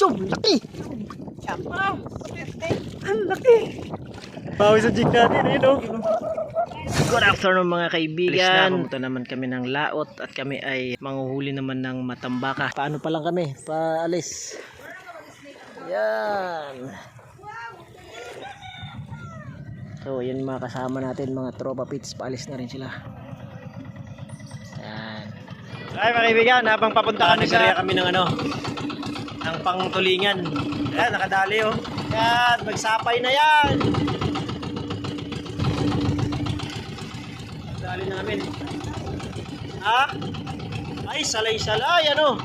Chum, laki! Ang laki! Bawi sa jig natin, eh, no? Good afternoon mga kaibigan. Pumunta naman kami ng laot at kami ay manguhuli naman ng matambaka. Paano pa lang kami? Paalis. Yan. So, yan mga kasama natin, mga tropa pits. Paalis na rin sila. Yan. Ay mga kaibigan, habang papunta kami sa... kami ng ano, ng pangtulingan. Yan, nakadali oh. Yan, magsapay na yan. Dali namin. Ha? Ay, salay-salay, ano?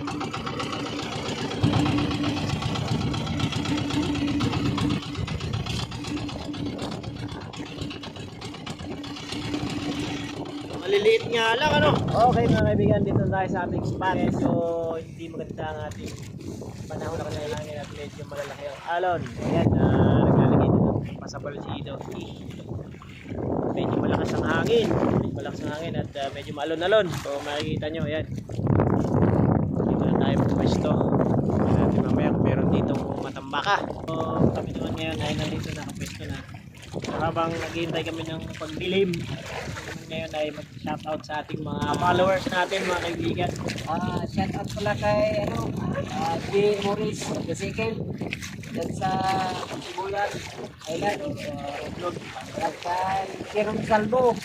Maliliit nga lang, ano? Okay, mga kaibigan, dito tayo sa ating spot. So, hindi maganda ang ating panahon na kailangan at medyo malalaki ang alon. Ayan, uh, naglalagay dito ng pasabal si Ido. Medyo malakas ang hangin. Medyo malakas ang hangin at uh, medyo maalon-alon. So, makikita nyo, ayan. Dito na tayo pwesto. Natin mamaya kung meron dito matambaka. So, kami naman ngayon ay nandito na pwesto na. Habang naghihintay kami ng pagdilim, ngayon ay mag-shoutout sa ating mga followers natin, mga kaibigan. Ah, shout out pala kay ano, ah, J. Morris Gasikin. Yan sa Sibulan Island. Uh, upload. At kay Jerome Salvo.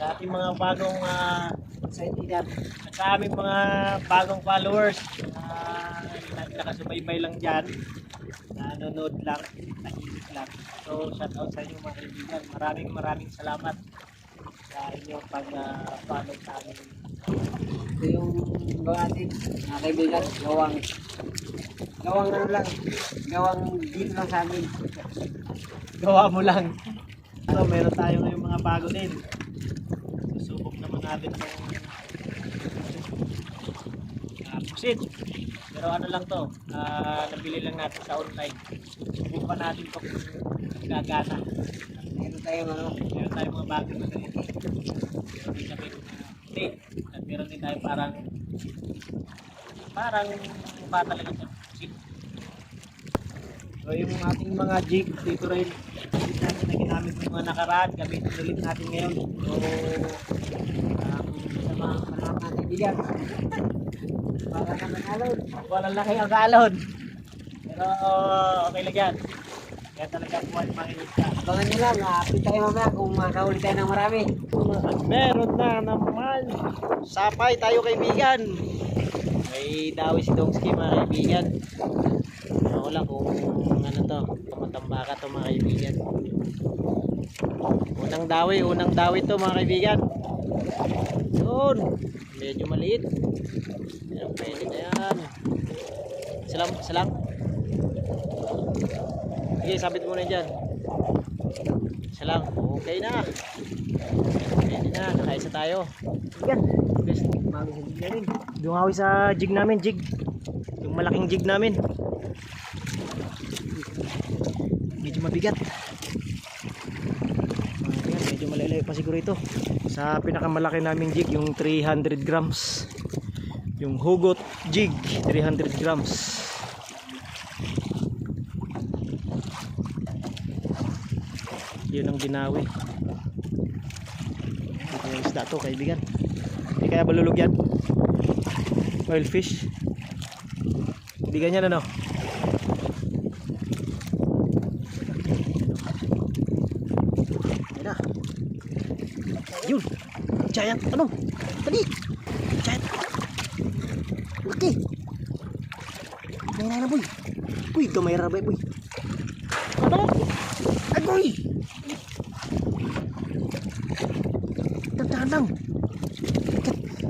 Sa ating mga bagong uh, Sa entidad. at sa aming mga bagong followers na nakasubaybay lang dyan nanonood lang tahimik lang so shout out sa inyo mga kaibigan maraming maraming salamat sa inyong pag-follow sa amin Ito yung gawa mga kaibigan. Gawang, gawang ano lang. Gawang dito lang sa amin. gawa mo lang so meron tayo ngayong mga bago din susubok naman natin itong uh, pusit pero ano lang to? Ah, nabili lang natin sa online. Subukan natin kung gagana. Meron tayong ano, meron tayong mga bago na ganito. Meron din kami uh, tape. At meron din tayo parang parang pa talaga pusit so yung ating mga jig dito rin hindi natin na ginamit yung mga nakaraan. Gamitin ulit natin ngayon. So um, sa mga mga kaibigan. Para naman alon. walang laki ang kalon pero okay lang yan kaya talaga buwan manginita Abangan nyo lang, happy tayo mamaya kung makahuli tayo ng marami. At meron na naman. Sapay tayo kaibigan. May dawi si Dongski mga kaibigan. Ako lang kung ano to. Tumatambaka to mga kaibigan. Unang dawi, unang dawi to mga kaibigan. Yun. Medyo maliit. Pero pwede na yan. Salam, salam. Sige, sabit muna dyan. Isa lang. Okay na. Pwede na. Nakaisa tayo. Yan. Best. Bago sa jig namin. Dungawi sa jig namin. Jig. Yung malaking jig namin. Medyo mabigat. Medyo malalayo pa siguro ito. Sa pinakamalaki naming jig, yung 300 grams. Yung hugot jig, 300 grams. yun ang ginawi. Ito yung isda to kaibigan. Hindi kaya balulog yan. Oil fish. Kaibigan yan ano Ayan na yun giant ano dali giant laki may na boy boy gamay rabay boy ano agoy Tandaan lang.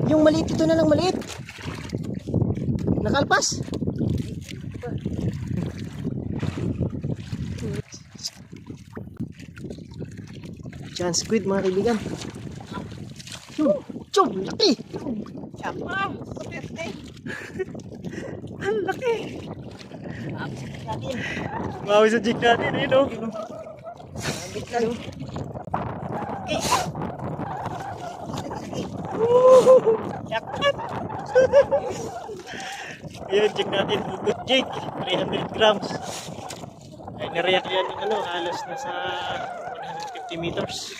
Yung maliit ito na lang maliit. Nakalpas. Giant squid mga kaibigan. Chum, laki. Siyapa. Kaperte. Ang laki. Mawi sa jig natin, eh, no? Abit lang. Yakap. Ayun, jig natin. Hugot jig. 300 grams. Ay, nareact yan ng ano, halos nasa 150 meters.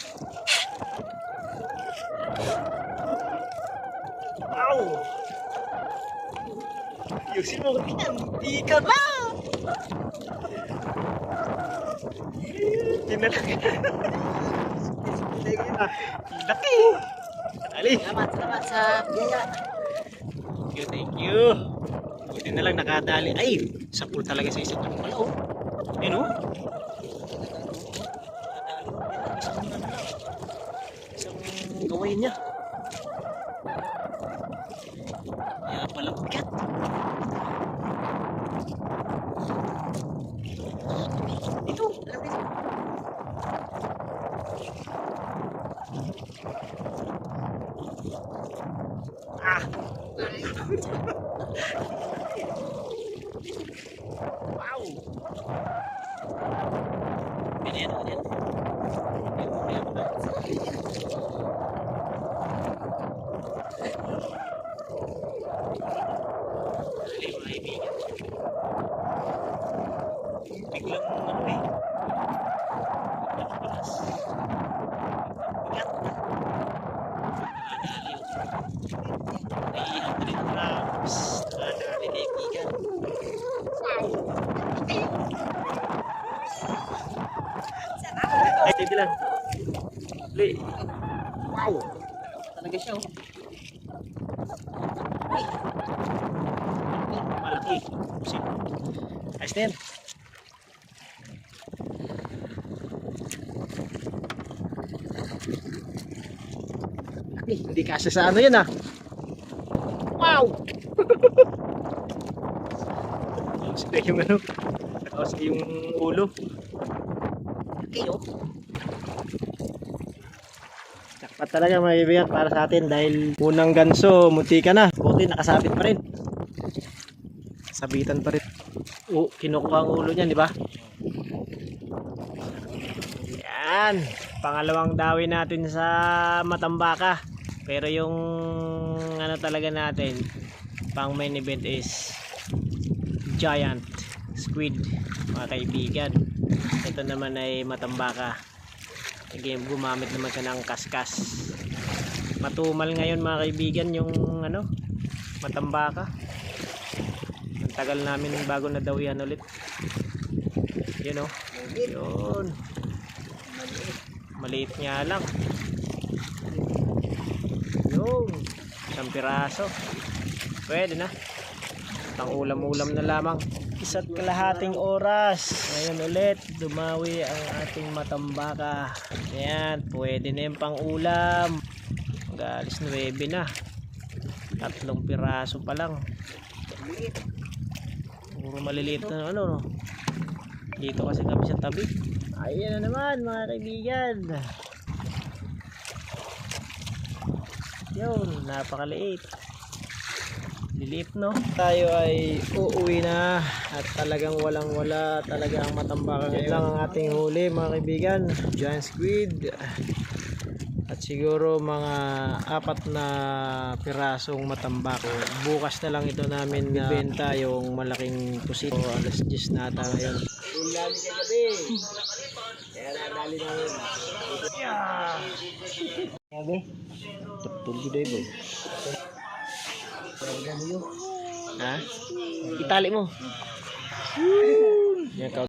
Yusin mo yan, di ka na! Tinalaki. Laki! Ali! Salamat, salamat sa biyaya. Thank you, thank you. Buti na lang nakadali. Ay, sa pool talaga sa isang ano pala, oh. Ayun, oh. Isang gawain niya. Kaya pala. Ito, lapit. Ah! Wow! Ganyan, ganyan. Ganyan, ganyan. Dali, mga kaibigan. Biglang ano eh. Nakapilas. Bigat. Nakadali. 300 grams. Nakadali, kaibigan. Ay, titi lang. Li. Wow. Talaga siya. oh. Malaki. Pusin. Ayos na yan. Laki. Hindi kasi sa ano yan ah. Wow! Kasi yung ano. Kasi yung ulo. Laki oh. Jackpot talaga mga kaibigan para sa atin dahil unang ganso, munti ka na. Buti nakasabit pa rin. Sabitan pa rin. Oh, kinukuha ang ulo niyan, di ba? Yan. Pangalawang dawi natin sa Matambaka. Pero yung ano talaga natin, pang main event is giant squid mga kaibigan. Ito naman ay Matambaka. Game gumamit naman siya ng kaskas. Matumal ngayon mga kaibigan yung ano, matambaka. Ang tagal namin bago na daw yan ulit. Yun oh. Yun. Maliit nga lang. Yun. Isang piraso. Pwede na. Pang ulam-ulam na lamang. Isa't kalahating oras. Ngayon ulit, dumawi ang ating matambaka. Ayan, pwede na yung pang ulam. Galis 9 na. Tatlong piraso pa lang. Puro maliliit na ano no. Dito kasi kami sa tabi. Ayan na naman mga kaibigan. Yun, napakaliit. Liliit no. Tayo ay uuwi na at talagang walang wala talaga ang matambakan. Lang ang ating huli mga kaibigan. Giant squid. At siguro mga apat na pirasong matambako. Bukas na lang ito namin na benta yung malaking pusit. O, alas 10 na ata ngayon. Ulan sa gabi. Kaya nadali namin. Yeah. Gabi. Tulog day boy. Ha? Itali mo. Yan, ka.